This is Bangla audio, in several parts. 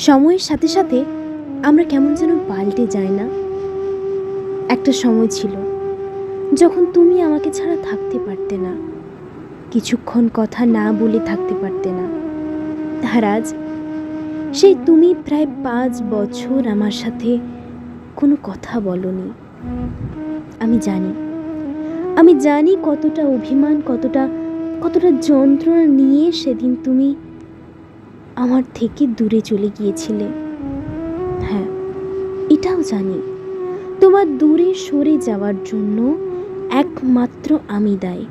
সময়ের সাথে সাথে আমরা কেমন যেন পাল্টে যাই না। একটা সময় ছিল যখন তুমি আমাকে ছাড়া থাকতে পারতে না। কিছুক্ষণ কথা না বলে থাকতে পারতে না। আর আজ সেই তুমি প্রায় পাঁচ বছর আমার সাথে কোনো কথা বলনি। আমি জানি আমি জানি কতটা অভিমান, কতটা কতটা যন্ত্রণা নিয়ে সেদিন তুমি আমার থেকে দূরে চলে গিয়েছিলে। হ্যাঁ এটাও জানি। তোমার দূরে সরে যাওয়ার জন্য একমাত্র আমি দায়ী।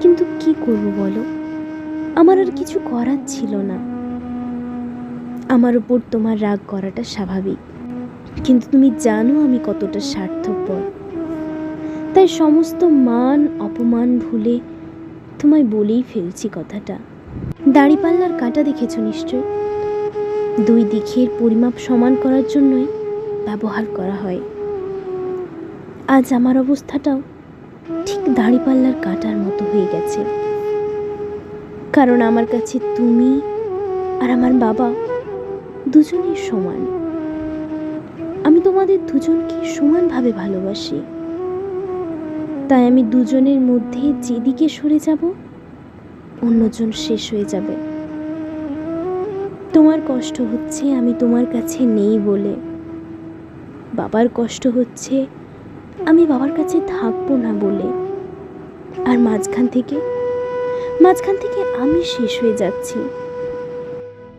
কিন্তু কি করব বলো? আমার আর কিছু করার ছিল না। আমার উপর তোমার রাগ করাটা স্বাভাবিক। কিন্তু তুমি জানো আমি কতটা স্বার্থপর। তাই সমস্ত মান, অপমান ভুলে তোমায় বলেই ফেলছি কথাটা। দাড়িপাল্লার কাঁটা দেখেছ নিশ্চয়? দুই দিকের পরিমাপ সমান করার জন্যই ব্যবহার করা হয়। আজ আমার অবস্থাটাও ঠিক দাড়িপাল্লার কাঁটার মতো হয়ে গেছে। কারণ আমার কাছে তুমি আর আমার বাবা দুজনেই সমান। আমি তোমাদের দুজনকে সমানভাবে ভালোবাসি। তাই আমি দুজনের মধ্যে যেদিকে সরে যাব অন্যজন শেষ হয়ে যাবে। তোমার কষ্ট হচ্ছে আমি তোমার কাছে নেই বলে। বাবার কষ্ট হচ্ছে আমি বাবার কাছে থাকব না বলে। আর মাঝখান থেকে মাঝখান থেকে আমি শেষ হয়ে যাচ্ছি।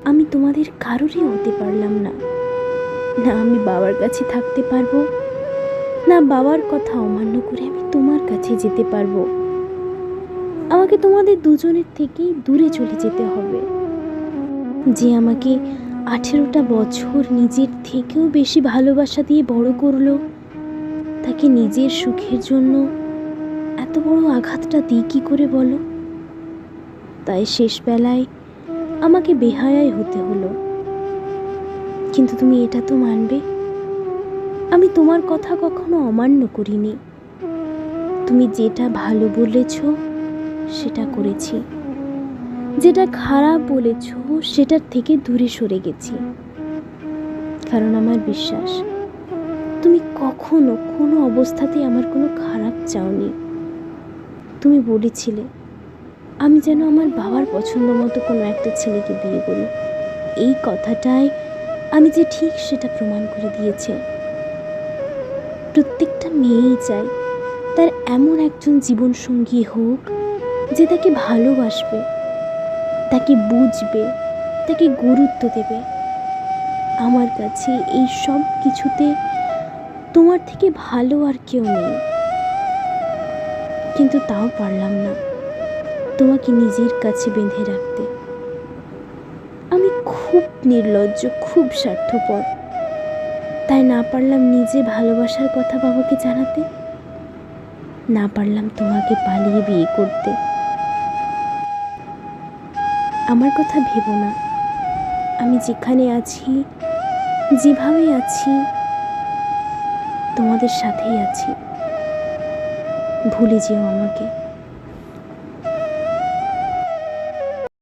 আমি তোমাদের কারোরই হতে পারলাম না। না আমি বাবার কাছে থাকতে পারব, না বাবার কথা অমান্য করে আমি তোমার কাছে যেতে পারব। আমাকে তোমাদের দুজনের থেকেই দূরে চলে যেতে হবে। যে আমাকে আঠেরোটা বছর নিজের থেকেও বেশি ভালোবাসা দিয়ে বড় করল, তাকে নিজের সুখের জন্য এত বড় আঘাতটা দিই কী করে বলো? তাই শেষ বেলায় আমাকে বেহায়াই হতে হলো। কিন্তু তুমি এটা তো মানবে। আমি তোমার কথা কখনো অমান্য করিনি। তুমি যেটা ভালো বলেছ সেটা করেছি। যেটা খারাপ বলেছ, সেটার থেকে দূরে সরে গেছি। কারণ আমার বিশ্বাস, তুমি কখনো কোনো অবস্থাতেই আমার কোনো খারাপ চাওনি। তুমি বলেছিলে, আমি যেন আমার বাবার পছন্দ মতো কোনো একটা ছেলেকে বিয়ে করি। এই কথাটাই আমি যে ঠিক সেটা প্রমাণ করে দিয়েছে। প্রত্যেকটা মেয়েই চায়, তার এমন একজন জীবনসঙ্গী হোক যে তাকে ভালোবাসবে, তাকে বুঝবে, তাকে গুরুত্ব দেবে। আমার কাছে এই সব কিছুতে তোমার থেকে ভালো আর কেউ নেই। কিন্তু তাও পারলাম না তোমাকে নিজের কাছে বেঁধে রাখতে। আমি খুব নির্লজ্জ, খুব স্বার্থপর। তাই না পারলাম নিজে ভালোবাসার কথা বাবাকে জানাতে? না পারলাম তোমাকে পালিয়ে বিয়ে করতে। আমার কথা ভেবো না। আমি যেখানে আছি, যেভাবে আছি, তোমাদের সাথেই আছি। ভুলে যেও আমাকে।